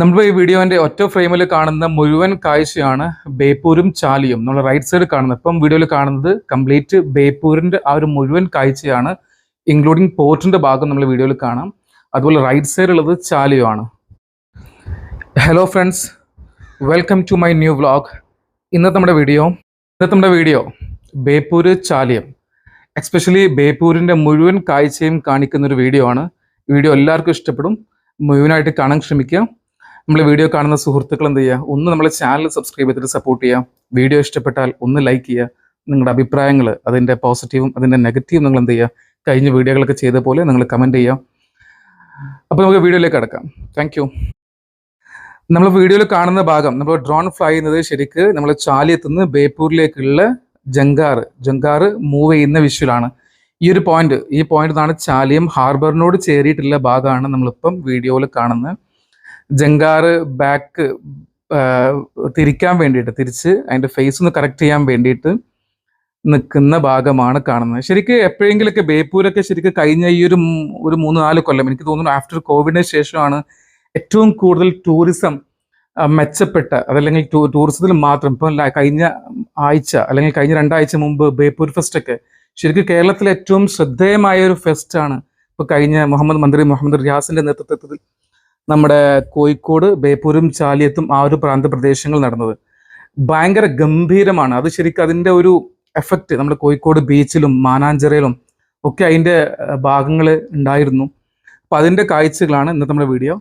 നമ്മൾ ഈ വീഡിയോന്റെ ഒറ്റ ഫ്രെയിമിൽ കാണുന്ന മുഴുവൻ കാഴ്ചയാണ് ബേപ്പൂരും ചാലിയും. നമ്മൾ റൈറ്റ് സൈഡ് കാണുന്നത്. ഇപ്പം വീഡിയോയിൽ കാണുന്നത് കംപ്ലീറ്റ് ബേപ്പൂരിന്റെ ആ ഒരു മുഴുവൻ കാഴ്ചയാണ്. ഇൻക്ലൂഡിങ് പോർട്ടിന്റെ ഭാഗം നമ്മൾ വീഡിയോയിൽ കാണാം. അതുപോലെ റൈറ്റ് സൈഡ് ഉള്ളത് ചാലിയുമാണ്. Hello friends welcome to my new vlog ഇന്നത്തെ നമ്മുടെ വീഡിയോ ഇന്നത്തെ നമ്മുടെ വീഡിയോ ബേപ്പൂർ ചാലിയം. എക്സ്പെഷ്യലി ബേപ്പൂരിന്റെ മുഴുവൻ കാഴ്ചയും കാണിക്കുന്ന ഒരു വീഡിയോ ആണ്. വീഡിയോ എല്ലാവർക്കും ഇഷ്ടപ്പെടും. മുഴുവനായിട്ട് കാണാൻ ശ്രമിക്കുക. നമ്മൾ വീഡിയോ കാണുന്ന സുഹൃത്തുക്കൾ എന്ത് ചെയ്യുക ഒന്ന് നമ്മളെ ചാനൽ സബ്സ്ക്രൈബ് ചെയ്തിട്ട് സപ്പോർട്ട് ചെയ്യുക വീഡിയോ ഇഷ്ടപ്പെട്ടാൽ ഒന്ന് ലൈക്ക് ചെയ്യുക നിങ്ങളുടെ അഭിപ്രായങ്ങൾ അതിന്റെ പോസിറ്റീവും അതിന്റെ നെഗറ്റീവും നിങ്ങൾ എന്ത് ചെയ്യുക കഴിഞ്ഞ വീഡിയോകളൊക്കെ ചെയ്ത പോലെ നിങ്ങൾ കമന്റ് ചെയ്യുക അപ്പോൾ നമുക്ക് വീഡിയോയിലേക്ക് കിടക്കാം. താങ്ക് നമ്മൾ വീഡിയോയിൽ കാണുന്ന ഭാഗം നമ്മൾ ഡ്രോൺ ഫ്ലൈ ചെയ്യുന്നത് ശരിക്ക് നമ്മൾ ചാലിയത്ത് നിന്ന് ബേപ്പൂരിലേക്കുള്ള ജങ്കാർ ജങ്കാർ മൂവ് ചെയ്യുന്ന വിഷ്വലാണ് ഈ ഒരു പോയിന്റ് ഈ പോയിന്റ് ചാലിയം ഹാർബറിനോട് ചേരിയിട്ടുള്ള ഭാഗമാണ് നമ്മളിപ്പം വീഡിയോയിൽ കാണുന്നത്. ജങ്കാറ് ബാക്ക് തിരിക്കാൻ വേണ്ടിയിട്ട് തിരിച്ച് അതിന്റെ ഫേസ് ഒന്ന് കറക്റ്റ് ചെയ്യാൻ വേണ്ടിയിട്ട് നിൽക്കുന്ന ഭാഗമാണ് കാണുന്നത്. ശരിക്ക് എപ്പോഴെങ്കിലൊക്കെ ബേപ്പൂരൊക്കെ ശരിക്ക് കഴിഞ്ഞ ഈ ഒരു ഒരു മൂന്ന് നാല് കൊല്ലം എനിക്ക് തോന്നുന്നു ആഫ്റ്റർ കോവിഡിന് ശേഷമാണ് ഏറ്റവും കൂടുതൽ ടൂറിസം മെച്ചപ്പെട്ട അതല്ലെങ്കിൽ ടൂറിസത്തിൽ മാത്രം ഇപ്പം കഴിഞ്ഞ ആഴ്ച അല്ലെങ്കിൽ കഴിഞ്ഞ രണ്ടാഴ്ച മുമ്പ് ബേപ്പൂർ ഫെസ്റ്റ് ഒക്കെ ശരിക്കും കേരളത്തിലെ ഏറ്റവും ശ്രദ്ധേയമായ ഒരു ഫെസ്റ്റാണ് ആണ്. ഇപ്പൊ കഴിഞ്ഞ മുഹമ്മദ് മന്ത്രി മുഹമ്മദ് റിയാസിന്റെ നേതൃത്വത്തിൽ നമ്മുടെ കോഴിക്കോട് ബേപ്പൂരും ചാലിയത്തും ആ ഒരു പ്രാന്തപ്രദേശങ്ങൾ നടന്നത്. ഭയങ്കര ഗംഭീരമാണ്. അത് ശരിക്കും അതിന്റെ ഒരു എഫക്റ്റ് നമ്മുടെ കോഴിക്കോട് ബീച്ചിലും മാനാഞ്ചിറയിലും ഒക്കെ അതിന്റെ ഭാഗങ്ങൾ ഉണ്ടായിരുന്നു. അപ്പൊ അതിന്റെ കാഴ്ചകളാണ് ഇന്നത്തെ നമ്മുടെ വീഡിയോ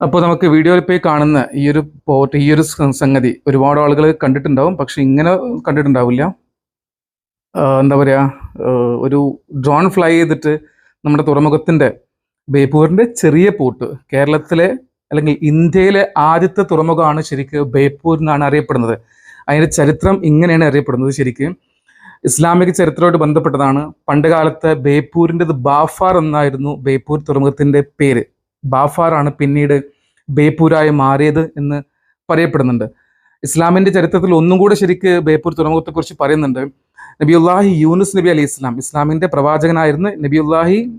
അപ്പോൾ നമുക്ക് വീഡിയോയിൽ പോയി കാണുന്ന ഈ ഒരു പോർട്ട് ഈ ഒരു സംഗതി ഒരുപാട് ആളുകൾ കണ്ടിട്ടുണ്ടാവും. പക്ഷെ ഇങ്ങനെ കണ്ടിട്ടുണ്ടാവില്ല. എന്താ പറയുക ഒരു ഡ്രോൺ ഫ്ലൈ ചെയ്തിട്ട് നമ്മുടെ തുറമുഖത്തിന്റെ ബേപ്പൂരിന്റെ ചെറിയ പോർട്ട് കേരളത്തിലെ അല്ലെങ്കിൽ ഇന്ത്യയിലെ ആദ്യത്തെ തുറമുഖമാണ് ശരിക്കും ബേപ്പൂർ എന്നാണ് അറിയപ്പെടുന്നത്. അതിന്റെ ചരിത്രം ഇങ്ങനെയാണ് അറിയപ്പെടുന്നത് ശരിക്കും. ഇസ്ലാമിക ചരിത്രമായിട്ട് ബന്ധപ്പെട്ടതാണ്. പണ്ട് കാലത്ത് ബേപ്പൂരിന്റെത് ബാഫാർ എന്നായിരുന്നു ബേപ്പൂർ തുറമുഖത്തിന്റെ പേര്. ബാഫാറാണ് പിന്നീട് ബേപ്പൂരായി മാറിയത് എന്ന് പറയപ്പെടുന്നുണ്ട്. ഇസ്ലാമിന്റെ ചരിത്രത്തിൽ ഒന്നും കൂടെ ശരിക്ക് ബേപ്പൂർ തുറമുഖത്തെക്കുറിച്ച് പറയുന്നുണ്ട്. നബിയുല്ലാഹി യൂനുസ് നബി അലി ഇസ്ലാം ഇസ്ലാമിന്റെ പ്രവാചകനായിരുന്നു നബിയുല്ലാഹി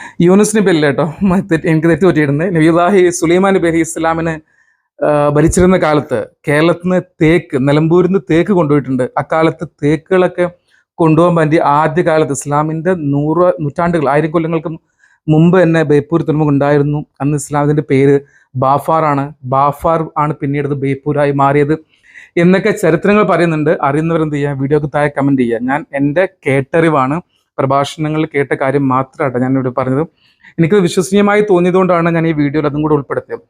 ആഹ്, പേരില്ല കേട്ടോ എനിക്ക് തെറ്റ് പറ്റിയിട്ടുണ്ട്. നബിദാഹി സുലൈമാൻ അലി ഇസ്ലാമിന് ഭരിച്ചിരുന്ന കാലത്ത് കേരളത്തിൽ നിന്ന് തേക്ക് നിലമ്പൂരിൽ നിന്ന് തേക്ക് കൊണ്ടുപോയിട്ടുണ്ട്. അക്കാലത്ത് തേക്കുകളൊക്കെ കൊണ്ടുപോകാൻ പറ്റി ആദ്യകാലത്ത് ഇസ്ലാമിന്റെ നൂറ് നൂറ്റാണ്ടുകൾ ആയിരം കൊല്ലങ്ങൾക്ക് മുമ്പ് തന്നെ ബേപ്പൂർ തുറമുഖം ഉണ്ടായിരുന്നു. അന്ന് ഇസ്ലാമിന്റെ പേര് ബാഫാർ ആണ്. ബാഫാർ ആണ് പിന്നീട് ബേപ്പൂരായി മാറിയത് എന്നൊക്കെ ചരിത്രങ്ങൾ പറയുന്നുണ്ട്. അറിയുന്നവരെന്ത് ചെയ്യുക? വീഡിയോക്ക് താഴെ കമന്റ് ചെയ്യുക. ഞാൻ എന്റെ കേട്ടറിവാണ്. പ്രഭാഷണങ്ങളിൽ കേട്ട കാര്യം മാത്രമാണ് ഞാൻ ഇവിടെ പറഞ്ഞത്. എനിക്ക് വിശ്വസനീയമായി തോന്നിയതുകൊണ്ടാണ് ഞാൻ ഈ വീഡിയോയിൽ അതും കൂടെ ഉൾപ്പെടുത്തിയത്.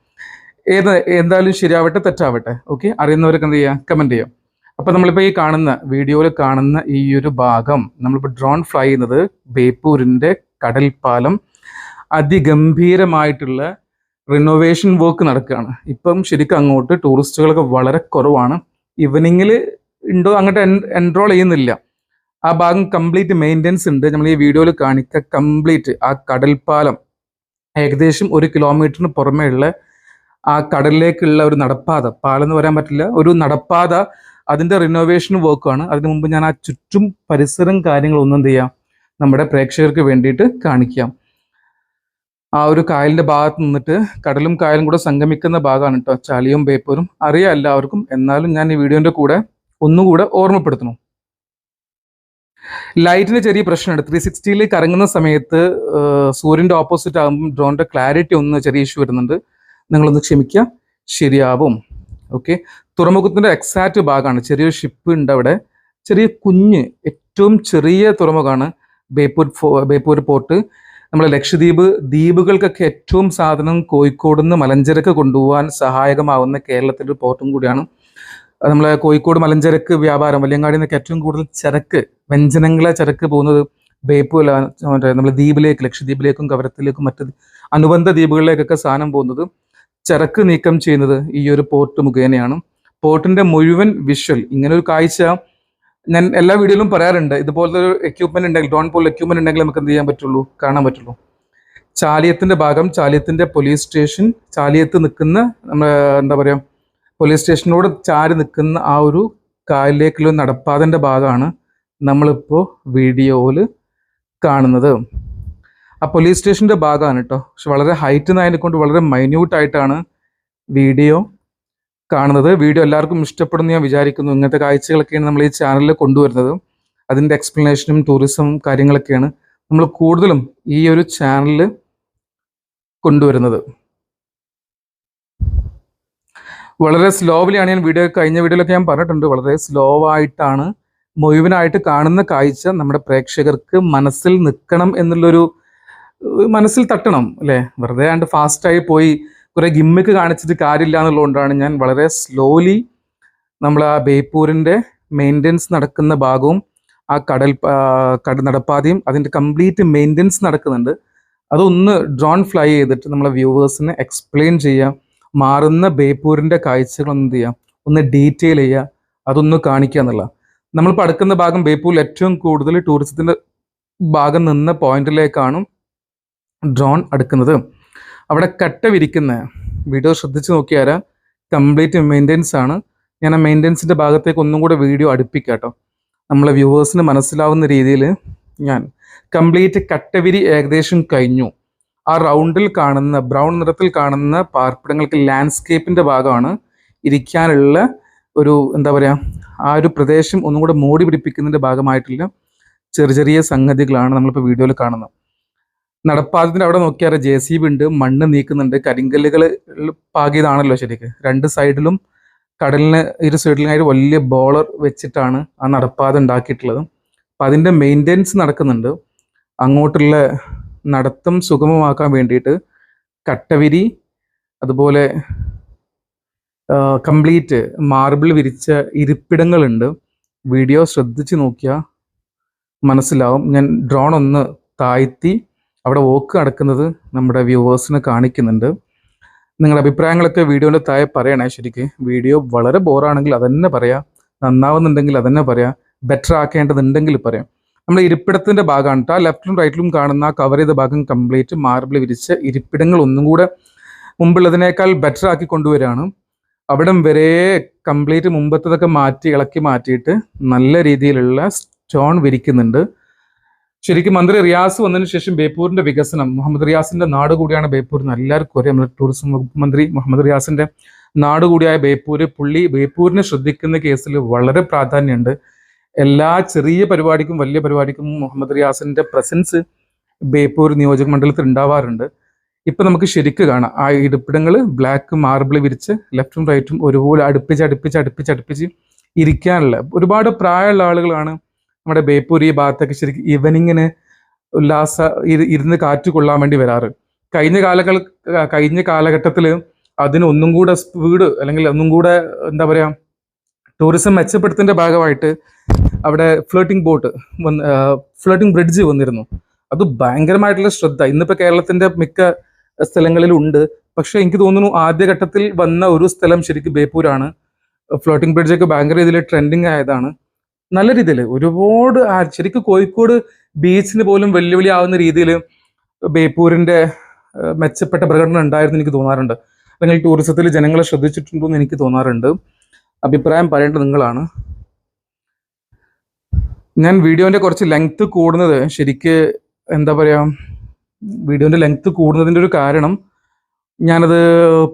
ഏത് എന്തായാലും ശരിയാവട്ടെ തെറ്റാവട്ടെ ഓക്കെ? അറിയുന്നവർക്ക് എന്ത് ചെയ്യുക? കമന്റ് ചെയ്യാം അപ്പോൾ നമ്മളിപ്പോൾ ഈ കാണുന്ന വീഡിയോയിൽ കാണുന്ന ഈ ഒരു ഭാഗം നമ്മളിപ്പോൾ ഡ്രോൺ ഫ്ലൈ ചെയ്യുന്നത് ബേപ്പൂരിന്റെ കടൽപ്പാലം അതിഗംഭീരമായിട്ടുള്ള റിനോവേഷൻ വർക്ക് നടക്കുകയാണ്. ഇപ്പം ശരിക്കും അങ്ങോട്ട് ടൂറിസ്റ്റുകളൊക്കെ വളരെ കുറവാണ്. ഈവനിങ്ങിൽ ഉണ്ടോ? അങ്ങോട്ട് എൻറോൾ ചെയ്യുന്നില്ല. ആ ഭാഗം കംപ്ലീറ്റ് മെയിന്റെനൻസ് ഉണ്ട്. നമ്മൾ ഈ വീഡിയോയിൽ കാണിക്ക കംപ്ലീറ്റ് ആ കടൽപ്പാലം. ഏകദേശം ഒരു കിലോമീറ്ററിന് ഉള്ള ആ കടലിലേക്കുള്ള ഒരു നടപ്പാത. പാലം എന്ന് പറയാൻ പറ്റില്ല. ഒരു നടപ്പാത. അതിന്റെ റിനോവേഷൻ വർക്കാണ് അതിനു മുമ്പ് ഞാൻ ആ ചുറ്റും പരിസരം കാര്യങ്ങളൊന്നും എന്ത് ചെയ്യാം? നമ്മുടെ പ്രേക്ഷകർക്ക് വേണ്ടിയിട്ട് കാണിക്കാം. ആ ഒരു കായലിന്റെ ഭാഗത്ത് നിന്നിട്ട് കടലും കായലും കൂടെ സംഗമിക്കുന്ന ഭാഗമാണ് കേട്ടോ. ചളിയും പേപ്പറും അറിയാം എല്ലാവർക്കും. എന്നാലും ഞാൻ ഈ വീഡിയോന്റെ കൂടെ ഒന്നുകൂടെ ഓർമ്മപ്പെടുത്തുന്നു ലൈറ്റിന് ചെറിയ പ്രശ്നമുണ്ട്. ത്രീ സിക്സ്റ്റിയിൽ കറങ്ങുന്ന സമയത്ത് സൂര്യന്റെ ഓപ്പോസിറ്റ് ആകുമ്പോൾ ഡ്രോണിന്റെ ക്ലാരിറ്റി ഒന്ന് ചെറിയ ഇഷ്യൂ വരുന്നുണ്ട്. നിങ്ങളൊന്ന് ക്ഷമിക്കുക ശരിയാവും. ഓക്കെ തുറമുഖത്തിന്റെ എക്സാക്റ്റ് ഭാഗമാണ്. ചെറിയൊരു ഷിപ്പ് ഉണ്ട് അവിടെ. ചെറിയ കുഞ്ഞ് ഏറ്റവും ചെറിയ തുറമുഖമാണ് ബേപ്പൂർ ബേപ്പൂർ പോർട്ട് നമ്മളെ ലക്ഷദ്വീപ് ദ്വീപുകൾക്കൊക്കെ ഏറ്റവും സാധനം കോഴിക്കോട് നിന്ന് മലഞ്ചരക്ക് കൊണ്ടുപോകാൻ സഹായകമാവുന്ന കേരളത്തിന്റെ ഒരു പോർട്ടും കൂടിയാണ്. നമ്മളെ കോഴിക്കോട് മലഞ്ചരക്ക് വ്യാപാരം വല്യങ്ങാടി നിന്നൊക്കെ ഏറ്റവും കൂടുതൽ ചരക്ക് വ്യഞ്ജനങ്ങളെ ചരക്ക് പോകുന്നത് ബേപ്പൂർ മറ്റേ നമ്മൾ ദ്വീപിലേക്ക് ലക്ഷദ്വീപിലേക്കും കവരത്തിലേക്കും മറ്റ് അനുബന്ധ ദ്വീപുകളിലേക്കൊക്കെ സാധനം പോകുന്നത് ചരക്ക് നീക്കം ചെയ്യുന്നത് ഈ ഒരു പോർട്ട് മുഖേനയാണ്. പോർട്ടിന്റെ മുഴുവൻ വിഷ്വൽ ഇങ്ങനെ ഒരു കാഴ്ച ഞാൻ എല്ലാ വീഡിയോയിലും പറയാറുണ്ട്. ഇതുപോലത്തെ ഒരു എക്യൂപ്മെന്റ് ഉണ്ടെങ്കിൽ ഡോൺ പോൾ എക്യൂപ്മെന്റ് ഉണ്ടെങ്കിൽ നമുക്ക് എന്ത് ചെയ്യാൻ പറ്റുള്ളൂ? കാണാൻ പറ്റുള്ളൂ. ചാലിയത്തിന്റെ ഭാഗം ചാലിയത്തിന്റെ പോലീസ് സ്റ്റേഷൻ ചാലിയത്ത് നിൽക്കുന്ന നമ്മുടെ എന്താ പറയാ പോലീസ് സ്റ്റേഷനോട് ചാരി നിൽക്കുന്ന ആ ഒരു കാലിലേക്കുള്ള നടപ്പാതന്റെ ഭാഗമാണ് നമ്മളിപ്പോൾ വീഡിയോയിൽ കാണുന്നത്. ആ പോലീസ് സ്റ്റേഷന്റെ ഭാഗമാണ് കേട്ടോ പക്ഷെ വളരെ ഹൈറ്റ് നായതിനെക്കൊണ്ട് കൊണ്ട് വളരെ മൈന്യൂട്ടായിട്ടാണ് വീഡിയോ കാണുന്നത്. വീഡിയോ എല്ലാവർക്കും ഇഷ്ടപ്പെടുന്നു ഞാൻ വിചാരിക്കുന്നു. ഇങ്ങനത്തെ കാഴ്ചകളൊക്കെയാണ് നമ്മൾ ഈ ചാനലിൽ കൊണ്ടുവരുന്നത്. അതിന്റെ എക്സ്പ്ലനേഷനും ടൂറിസം കാര്യങ്ങളൊക്കെയാണ് നമ്മൾ കൂടുതലും ഈ ഒരു ചാനലിൽ കൊണ്ടുവരുന്നത്. വളരെ സ്ലോവിലാണ് ഞാൻ വീഡിയോ കഴിഞ്ഞ വീഡിയോയിലൊക്കെ ഞാൻ പറഞ്ഞിട്ടുണ്ട്. വളരെ സ്ലോ ആയിട്ടാണ് മുഴുവനായിട്ട് കാണുന്ന കാഴ്ച നമ്മുടെ പ്രേക്ഷകർക്ക് മനസ്സിൽ നിൽക്കണം എന്നുള്ളൊരു മനസ്സിൽ തട്ടണം അല്ലേ? വെറുതെ ആണ്ട് ഫാസ്റ്റായി പോയി കുറെ ഗിമ്മിക്ക് കാണിച്ചിട്ട് കാര്യമില്ല എന്നുള്ളതുകൊണ്ടാണ് ഞാൻ വളരെ സ്ലോലി നമ്മൾ ആ ബേപ്പൂരിന്റെ മെയിന്റെനൻസ് നടക്കുന്ന ഭാഗവും ആ കടൽ കട നടപ്പാതയും അതിന്റെ കംപ്ലീറ്റ് മെയിന്റെനൻസ് നടക്കുന്നുണ്ട്. അതൊന്ന് ഡ്രോൺ ഫ്ലൈ ചെയ്തിട്ട് നമ്മളെ വ്യൂവേഴ്സിന് എക്സ്പ്ലെയിൻ ചെയ്യാം. മാറുന്ന ബേപ്പൂരിന്റെ കാഴ്ചകൾ എന്ത് ചെയ്യാം? ഒന്ന് ഡീറ്റെയിൽ ചെയ്യുക അതൊന്ന് കാണിക്കുക എന്നുള്ള. നമ്മൾ പടക്കുന്ന ഭാഗം ബേപ്പൂരിൽ ഏറ്റവും കൂടുതൽ ടൂറിസത്തിന്റെ ഭാഗം നിന്ന പോയിന്റിലേക്കാണ് ഡ്രോൺ അടുക്കുന്നത്. അവിടെ കട്ട വിരിക്കുന്ന വീഡിയോ ശ്രദ്ധിച്ച് നോക്കിയാൽ കംപ്ലീറ്റ് മെയിന്റെനൻസ് ആണ്. ഞാൻ ആ മെയിന്റെനൻസിന്റെ ഭാഗത്തേക്ക് ഒന്നും കൂടെ വീഡിയോ അടുപ്പിക്കാം കേട്ടോ. നമ്മളെ വ്യൂവേഴ്സിന് മനസ്സിലാവുന്ന രീതിയിൽ ഞാൻ കംപ്ലീറ്റ് കട്ടവിരി ഏകദേശം കഴിഞ്ഞു. ആ റൗണ്ടിൽ കാണുന്ന ബ്രൗൺ നിറത്തിൽ കാണുന്ന പാർപ്പിടങ്ങൾക്ക് ലാൻഡ്സ്കേപ്പിന്റെ ഭാഗമാണ് ഇരിക്കാനുള്ള ഒരു എന്താ പറയുക ആ ഒരു പ്രദേശം ഒന്നും കൂടെ മൂടി പിടിപ്പിക്കുന്നതിന്റെ ഭാഗമായിട്ടുള്ള ചെറിയ ചെറിയ സംഗതികളാണ് നമ്മളിപ്പോൾ വീഡിയോയിൽ കാണുന്നത്. നടപ്പാതത്തിന്റെ അവിടെ നോക്കിയാൽ ജെ സി ബി ഉണ്ട് മണ്ണ് നീക്കുന്നുണ്ട് കരിങ്കല്ലുകൾ പാകിയതാണല്ലോ ശരിക്ക്. രണ്ട് സൈഡിലും കടലിന് ഇരു സൈഡിലായിട്ട് വലിയ ബോളർ വെച്ചിട്ടാണ് ആ നടപ്പാത ഉണ്ടാക്കിയിട്ടുള്ളത്. അപ്പം അതിന്റെ മെയിന്റെനൻസ് നടക്കുന്നുണ്ട്. അങ്ങോട്ടുള്ള നടത്തം സുഗമമാക്കാൻ വേണ്ടിയിട്ട് കട്ടവിരി അതുപോലെ കംപ്ലീറ്റ് മാർബിൾ വിരിച്ച ഇരിപ്പിടങ്ങളുണ്ട്. വീഡിയോ ശ്രദ്ധിച്ച് നോക്കിയാൽ മനസ്സിലാവും. ഞാൻ ഡ്രോൺ ഒന്ന് താഴ്ത്തി അവിടെ വോക്ക് നടക്കുന്നത് നമ്മുടെ വ്യൂവേഴ്സിന് കാണിക്കുന്നുണ്ട്. നിങ്ങളുടെ അഭിപ്രായങ്ങളൊക്കെ വീഡിയോന്റെ താഴെ പറയണേ ശരിക്ക്. വീഡിയോ വളരെ ബോറാണെങ്കിൽ അതന്നെ പറയാം. നന്നാവുന്നുണ്ടെങ്കിൽ അതന്നെ പറയാം. ബെറ്റർ ആക്കേണ്ടതുണ്ടെങ്കിൽ പറയാം. നമ്മുടെ ഇരിപ്പിടത്തിന്റെ ഭാഗമാണ് കേട്ടോ. ലെഫ്റ്റിലും റൈറ്റിലും കാണുന്ന കവർ ചെയ്ത ഭാഗം കംപ്ലീറ്റ് മാർബിൾ വിരിച്ച് ഇരിപ്പിടങ്ങൾ ഒന്നും കൂടെ മുമ്പുള്ളതിനേക്കാൾ ബെറ്റർ ആക്കി കൊണ്ടുവരികയാണ്. അവിടം വരെ കംപ്ലീറ്റ് മുമ്പത്തതൊക്കെ മാറ്റി ഇളക്കി മാറ്റിയിട്ട് നല്ല രീതിയിലുള്ള സ്റ്റോൺ വിരിക്കുന്നുണ്ട്. ശരിക്കും മന്ത്രി റിയാസ് വന്നതിന് ശേഷം ബേപ്പൂരിന്റെ വികസനം മുഹമ്മദ് റിയാസിന്റെ നാട് കൂടിയാണ് ബേപ്പൂർ എന്ന് എല്ലാവർക്കും അറിയാം. നമ്മുടെ ടൂറിസം വകുപ്പ് മന്ത്രി മുഹമ്മദ് റിയാസിന്റെ നാട് കൂടിയായ ബേപ്പൂര് പുള്ളി ബേപ്പൂരിനെ ശ്രദ്ധിക്കുന്ന കേസിൽ വളരെ പ്രാധാന്യമുണ്ട്. എല്ലാ ചെറിയ പരിപാടിക്കും വലിയ പരിപാടിക്കും മുഹമ്മദ് റിയാസിന്റെ പ്രസൻസ് ബേപ്പൂർ നിയോജക മണ്ഡലത്തിൽ ഉണ്ടാവാറുണ്ട്. ഇപ്പൊ നമുക്ക് ശരിക്ക് കാണാം. ആ ഇടുപ്പിടങ്ങൾ ബ്ലാക്ക് മാർബിൾ വിരിച്ച് ലെഫ്റ്റും റൈറ്റും ഒരുപോലെ അടുപ്പിച്ച് അടുപ്പിച്ച് അടുപ്പിച്ച് അടുപ്പിച്ച് ഇരിക്കാനുള്ള ഒരുപാട് പ്രായമുള്ള ആളുകളാണ് നമ്മുടെ ബേപ്പൂർ ഈ ഭാഗത്തൊക്കെ ശരിക്കും ഈവനിങ്ങിന് ഉല്ലാസ ഇരു- ഇരുന്ന് കാറ്റ് കൊള്ളാൻ വേണ്ടി വരാറ്. കഴിഞ്ഞ കാലങ്ങൾ കഴിഞ്ഞ കാലഘട്ടത്തിൽ അതിന് ഒന്നും കൂടെ സ്പീഡ് അല്ലെങ്കിൽ ഒന്നും കൂടെ എന്താ പറയാ ടൂറിസം മെച്ചപ്പെടുത്തേണ്ട ഭാഗമായിട്ട് അവിടെ ഫ്ലോട്ടിംഗ് ബോട്ട് വന്ന് ഫ്ലോട്ടിംഗ് ബ്രിഡ്ജ് വന്നിരുന്നു. അത് ഭയങ്കരമായിട്ടുള്ള ശ്രദ്ധ. ഇന്നിപ്പോ കേരളത്തിന്റെ മിക്ക സ്ഥലങ്ങളിലും ഉണ്ട് പക്ഷെ എനിക്ക് തോന്നുന്നു ആദ്യഘട്ടത്തിൽ വന്ന ഒരു സ്ഥലം ശരിക്കും ബേപ്പൂരാണ്. ഫ്ലോട്ടിംഗ് ബ്രിഡ്ജ് ഒക്കെ ഭയങ്കര രീതിയിൽ ട്രെൻഡിങ് ആയതാണ്. നല്ല രീതിയിൽ ഒരുപാട് ശരിക്കും കോഴിക്കോട് ബീച്ചിന് പോലും വെല്ലുവിളി ആവുന്ന രീതിയിൽ ബേപ്പൂരിന്റെ മെച്ചപ്പെട്ട പ്രകടനം ഉണ്ടായിരുന്നു എനിക്ക് തോന്നാറുണ്ട്. അല്ലെങ്കിൽ ടൂറിസത്തിൽ ജനങ്ങളെ ശ്രദ്ധിച്ചിട്ടുണ്ടോ എന്ന് എനിക്ക് തോന്നാറുണ്ട്. അഭിപ്രായം പറയേണ്ടത് നിങ്ങളാണ്. ഞാൻ വീഡിയോന്റെ കുറച്ച് ലെങ്ത് കൂടുന്നത് ശരിക്ക് എന്താ പറയുക വീഡിയോന്റെ ലെങ്ത് കൂടുന്നതിന്റെ ഒരു കാരണം ഞാനത്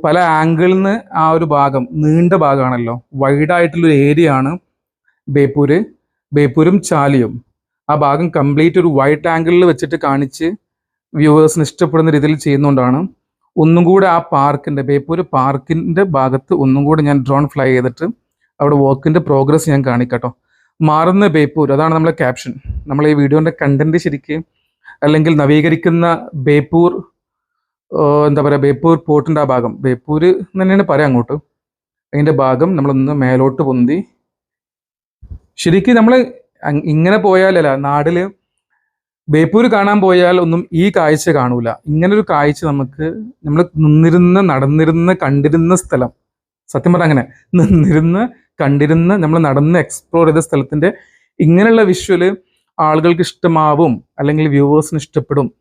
പല ആംഗിളിൽ നിന്ന് ആ ഒരു ഭാഗം നീണ്ട ഭാഗമാണല്ലോ. വൈഡായിട്ടുള്ളൊരു ഏരിയ ആണ് ബേപ്പൂര്. ബേപ്പൂരും ചാലിയും. ആ ഭാഗം കംപ്ലീറ്റ് ഒരു വൈഡ് ആംഗിളിൽ വെച്ചിട്ട് കാണിച്ച് വ്യൂവേഴ്സിന് ഇഷ്ടപ്പെടുന്ന രീതിയിൽ ചെയ്യുന്നതുകൊണ്ടാണ് ഒന്നും കൂടെ ആ പാർക്കിന്റെ ബേപ്പൂര് പാർക്കിന്റെ ഭാഗത്ത് ഒന്നും കൂടെ ഞാൻ ഡ്രോൺ ഫ്ലൈ ചെയ്തിട്ട് അവിടെ വർക്കിന്റെ പ്രോഗ്രസ് ഞാൻ കാണിക്കട്ടോ. മാറുന്ന ബേപ്പൂർ അതാണ് നമ്മളെ ക്യാപ്ഷൻ നമ്മൾ ഈ വീഡിയോന്റെ കണ്ടന്റ് ശരിക്ക് അല്ലെങ്കിൽ നവീകരിക്കുന്ന ബേപ്പൂർ എന്താ പറയുക ബേപ്പൂർ പോർട്ടിന്റെ ആ ഭാഗം. ബേപ്പൂർ എന്ന് തന്നെയാണ് പറയാം അങ്ങോട്ട്. അതിന്റെ ഭാഗം നമ്മളൊന്ന് മേലോട്ട് പൊന്തി. ശരിക്കും നമ്മൾ ഇങ്ങനെ പോയാലല്ല നാടിൽ ബേപ്പൂർ കാണാൻ പോയാൽ ഒന്നും ഈ കാഴ്ച കാണൂല. ഇങ്ങനെ ഒരു കാഴ്ച നമുക്ക് നമ്മൾ നിന്നിരുന്ന നടന്നിരുന്ന കണ്ടിരുന്ന സ്ഥലം. സത്യം പറഞ്ഞാൽ അങ്ങനെ. നിന്നിരുന്ന് കണ്ടിരുന്ന നമ്മൾ നടന്ന് എക്സ്പ്ലോർ ചെയ്ത സ്ഥലത്തിന്റെ ഇങ്ങനെയുള്ള വിഷ്വൽ ആളുകൾക്ക് ഇഷ്ടമാവും അല്ലെങ്കിൽ വ്യൂവേഴ്സിന് ഇഷ്ടപ്പെടും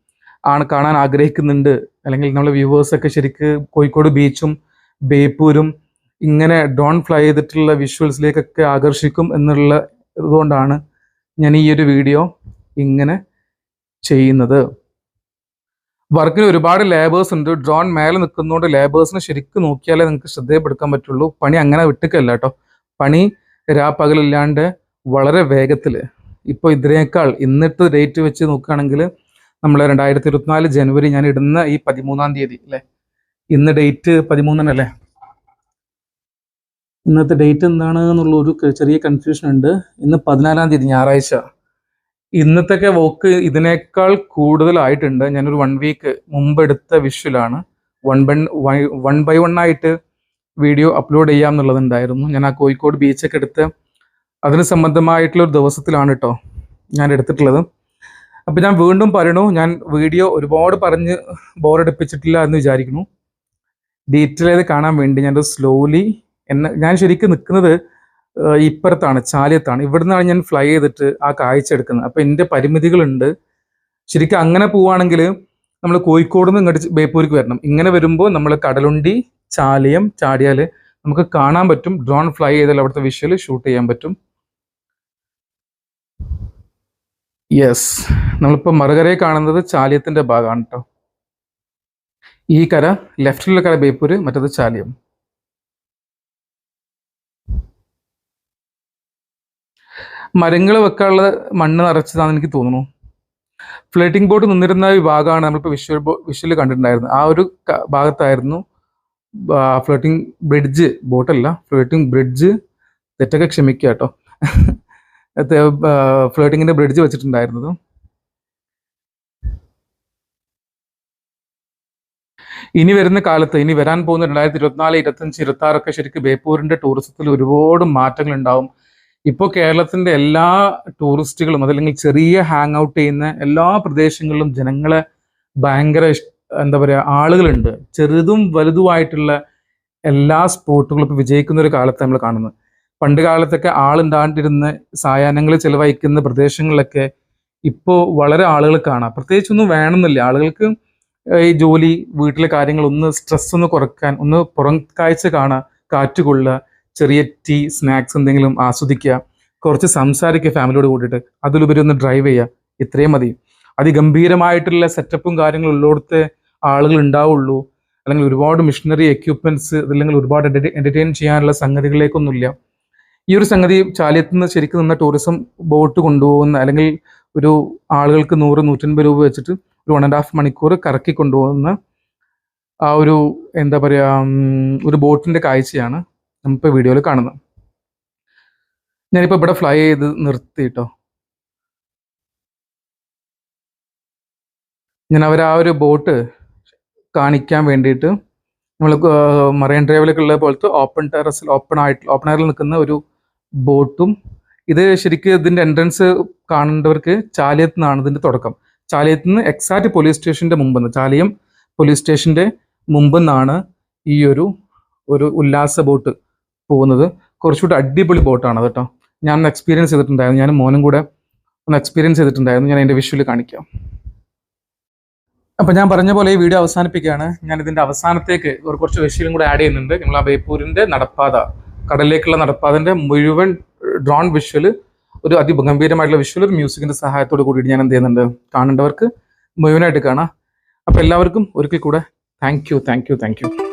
ആണ് കാണാൻ ആഗ്രഹിക്കുന്നുണ്ട്. അല്ലെങ്കിൽ നമ്മളെ വ്യൂവേഴ്സ് ഒക്കെ ശരിക്ക് കോഴിക്കോട് ബീച്ചും ബേപ്പൂരും ഇങ്ങനെ ഡോൺ ഫ്ലൈ ചെയ്തിട്ടുള്ള വിഷ്വൽസിലേക്കൊക്കെ ആകർഷിക്കും എന്നുള്ള ഇതുകൊണ്ടാണ് ഞാൻ ഈ ഒരു വീഡിയോ ഇങ്ങനെ ചെയ്യുന്നത്. വർക്കിന് ഒരുപാട് ലേബേഴ്സ് ഉണ്ട്. ഡ്രോൺ മേലെ നിൽക്കുന്നതുകൊണ്ട് ലേബേഴ്സിനെ ശരിക്കും നോക്കിയാലേ നിങ്ങൾക്ക് ശ്രദ്ധയപ്പെടുക്കാൻ പറ്റുള്ളൂ. പണി അങ്ങനെ വിട്ടുക്കല്ല കേട്ടോ. പണി രാപ്പകലില്ലാണ്ട് വളരെ വേഗത്തിൽ ഇപ്പോൾ ഇതിനേക്കാൾ ഇന്നത്തെ ഡേറ്റ് വെച്ച് നോക്കുകയാണെങ്കിൽ നമ്മൾ രണ്ടായിരത്തി ഇരുപത്തിനാല് ജനുവരി ഞാൻ ഇടുന്ന ഈ പതിമൂന്നാം തീയതി അല്ലേ? ഇന്ന് ഡേറ്റ് പതിമൂന്നിനല്ലേ ഇന്നത്തെ ഡേറ്റ് എന്താണ് എന്നുള്ള ഒരു ചെറിയ കൺഫ്യൂഷൻ ഉണ്ട്. ഇന്ന് പതിനാലാം തീയതി ഞായറാഴ്ച. ഇന്നത്തൊക്കെ വോക്ക് ഇതിനേക്കാൾ കൂടുതലായിട്ടുണ്ട്. ഞാനൊരു വൺ വീക്ക് മുമ്പ് എടുത്ത വിഷ്വലാണ് one bun one by one ആയിട്ട് വീഡിയോ അപ്ലോഡ് ചെയ്യാം എന്നുള്ളതുണ്ടായിരുന്നു ഞാൻ ആ കോഴിക്കോട് ബീച്ചൊക്കെ എടുത്ത് അതിന് സംബന്ധമായിട്ടുള്ള ഒരു ദിവസത്തിലാണ് കേട്ടോ ഞാൻ എടുത്തിട്ടുള്ളത്. അപ്പം ഞാൻ വീണ്ടും പറയണു ഞാൻ വീഡിയോ ഒരുപാട് പറഞ്ഞ് ബോറടിപ്പിച്ചിട്ടില്ല എന്ന് വിചാരിക്കുന്നു. ഡീറ്റെയിൽ ചെയ്ത് കാണാൻ വേണ്ടി ഞാനത് സ്ലോലി എന്നെ ഞാൻ ശരിക്കും നിൽക്കുന്നത് ഇപ്പുറത്താണ് ചാലിയത്താണ്. ഇവിടുന്നാണ് ഞാൻ ഫ്ലൈ ചെയ്തിട്ട് ആ കാഴ്ച എടുക്കുന്നത്. അപ്പം എന്റെ പരിമിതികളുണ്ട്. ശരിക്കും അങ്ങനെ പോവുകയാണെങ്കിൽ നമ്മൾ കോഴിക്കോട് നിന്ന് ഇങ്ങോട്ട് ബേപ്പൂർക്ക് വരണം. ഇങ്ങനെ വരുമ്പോൾ നമ്മൾ കടലുണ്ടി ചാലിയം ചാടിയാൽ നമുക്ക് കാണാൻ പറ്റും. ഡ്രോൺ ഫ്ലൈ ചെയ്താൽ അവിടുത്തെ വിഷ്വൽ ഷൂട്ട് ചെയ്യാൻ പറ്റും. യെസ് നമ്മളിപ്പോൾ മറുകരയെ കാണുന്നത് ചാലിയത്തിന്റെ ഭാഗമാണ് കേട്ടോ ഈ കര ലെഫ്റ്റിലുള്ള കര ബേപ്പൂര് മറ്റത് ചാലിയം. മരങ്ങൾ വെക്കാനുള്ള മണ്ണ് നിറച്ചതാണെന്ന് എനിക്ക് തോന്നുന്നു. ഫ്ലോട്ടിംഗ് ബോട്ട് നിന്നിരുന്ന വിഭാഗമാണ് നമ്മളിപ്പോൾ വിഷ്വൽ വിഷ്വൽ കണ്ടിട്ടുണ്ടായിരുന്നത്. ആ ഒരു ഭാഗത്തായിരുന്നു ഫ്ലോട്ടിംഗ് ബ്രിഡ്ജ് ബോട്ടല്ല ഫ്ലോട്ടിംഗ് ബ്രിഡ്ജ് തെറ്റൊക്കെ ക്ഷമിക്കുക കേട്ടോ. ഫ്ലോട്ടിങ്ങിന്റെ ബ്രിഡ്ജ് വെച്ചിട്ടുണ്ടായിരുന്നത്. ഇനി വരുന്ന കാലത്ത് ഇനി വരാൻ പോകുന്ന രണ്ടായിരത്തി ഇരുപത്തിനാല് ഇരുപത്തഞ്ച് ഇരുപത്തി ആറൊക്കെ ശരിക്കും ബേപ്പൂരിന്റെ ടൂറിസത്തിൽ ഒരുപാട് മാറ്റങ്ങൾ ഉണ്ടാവും ഇപ്പോൾ കേരളത്തിന്റെ എല്ലാ ടൂറിസ്റ്റുകളും അതല്ലെങ്കിൽ ചെറിയ ഹാങ് ഔട്ട് ചെയ്യുന്ന എല്ലാ പ്രദേശങ്ങളിലും ജനങ്ങളെ ഭയങ്കര എന്താ പറയുക ആളുകളുണ്ട്. ചെറുതും വലുതുമായിട്ടുള്ള എല്ലാ സ്പോട്ടുകളും ഇപ്പോൾ വിജയിക്കുന്ന ഒരു കാലത്ത് നമ്മൾ കാണുന്നത്. പണ്ട് കാലത്തൊക്കെ ആളുണ്ടാണ്ടിരുന്ന സായാഹ്നങ്ങൾ ചിലവഴിക്കുന്ന പ്രദേശങ്ങളിലൊക്കെ ഇപ്പോൾ വളരെ ആളുകൾ കാണാം. പ്രത്യേകിച്ചൊന്നും വേണമെന്നില്ല. ആളുകൾക്ക് ഈ ജോലി വീട്ടിലെ കാര്യങ്ങൾ ഒന്ന് സ്ട്രെസ് ഒന്ന് കുറയ്ക്കാൻ ഒന്ന് പുറം കാഴ്ച കാണുക കാറ്റ് ചെറിയ ടീ സ്നാക്സ് എന്തെങ്കിലും ആസ്വദിക്കുക കുറച്ച് സംസാരിക്കുക ഫാമിലിയോട് കൂട്ടിയിട്ട് അതിലുപരി ഒന്ന് ഡ്രൈവ് ചെയ്യുക. ഇത്രയും മതി. അതിഗംഭീരമായിട്ടുള്ള സെറ്റപ്പും കാര്യങ്ങളും ഉള്ളിടത്തെ ആളുകൾ ഉണ്ടാവുള്ളൂ. അല്ലെങ്കിൽ ഒരുപാട് മിഷനറി എക്യുപ്മെന്റ്സ് അല്ലെങ്കിൽ ഒരുപാട് എന്റർടൈൻ ചെയ്യാനുള്ള സംഗതികളേക്കൊന്നുമില്ല. ഈ ഒരു സംഗതി ചാലിയത്ത് നിന്ന് ശരിക്കും നിന്ന ടൂറിസം ബോട്ട് കൊണ്ടുപോകുന്ന അല്ലെങ്കിൽ ഒരു ആളുകൾക്ക് നൂറ് നൂറ്റൻപത് രൂപ വെച്ചിട്ട് ഒരു വൺ ആൻഡ് ഹാഫ് മണിക്കൂർ കറക്കി കൊണ്ടുപോകുന്ന ആ ഒരു എന്താ പറയുക ഒരു ബോട്ടിന്റെ കാഴ്ചയാണ് നമ്മളിപ്പോൾ വീഡിയോയിൽ കാണുന്നത്. ഞാനിപ്പോൾ ഇവിടെ ഫ്ലൈ ചെയ്ത് നിർത്തി കേട്ടോ ഞാൻ അവർ ആ ഒരു ബോട്ട് കാണിക്കാൻ വേണ്ടിയിട്ട് നമ്മൾ മറൈൻ ഡ്രൈവിലൊക്കെ ഉള്ള പോലത്തെ ഓപ്പൺ ടെറസിൽ ഓപ്പൺ ആയിട്ട് ഓപ്പൺ എയറിൽ നിൽക്കുന്ന ഒരു ബോട്ടും ഇത് ശരിക്കും ഇതിന്റെ എൻട്രൻസ് കാണേണ്ടവർക്ക് ചാലിയത്ത് നിന്നാണ് ഇതിന്റെ തുടക്കം. ചാലിയത്ത് നിന്ന് എക്സാക്ട് പോലീസ് സ്റ്റേഷന്റെ മുമ്പെന്ന് ചാലിയം പോലീസ് സ്റ്റേഷന്റെ മുമ്പെന്നാണ് ഈ ഒരു ഒരു ഉല്ലാസ ബോട്ട് പോകുന്നത്. കുറച്ചുകൂടി അടിപൊളി ബോട്ടാണ് കേട്ടോ. ഞാൻ എക്സ്പീരിയൻസ് ചെയ്തിട്ടുണ്ടായിരുന്നു. ഞാൻ മോനും കൂടെ ഒന്ന് എക്സ്പീരിയൻസ് ചെയ്തിട്ടുണ്ടായിരുന്നു. ഞാൻ അതിന്റെ വിഷ്വൽ കാണിക്കാം. അപ്പൊ ഞാൻ പറഞ്ഞ പോലെ ഈ വീഡിയോ അവസാനിപ്പിക്കുകയാണ്. ഞാൻ ഇതിന്റെ അവസാനത്തേക്ക് ഒരു കുറച്ച് വിഷയം കൂടെ ആഡ് ചെയ്യുന്നുണ്ട്. നമ്മൾ ആ ബേപ്പൂരിന്റെ നടപ്പാത കടലിലേക്കുള്ള നടപ്പാതന്റെ മുഴുവൻ ഡ്രോൺ വിഷ്വൽ ഒരു അതിഗംഭീരമായിട്ടുള്ള വിഷ്വൽ ഒരു മ്യൂസിക്കിന്റെ സഹായത്തോട് കൂടിയിട്ട് ഞാൻ എന്ത് ചെയ്യുന്നുണ്ട്. കാണേണ്ടവർക്ക് മുഴുവനായിട്ട് കാണാം. അപ്പൊ എല്ലാവർക്കും ഒരിക്കൽ കൂടെ thank you thank you thank you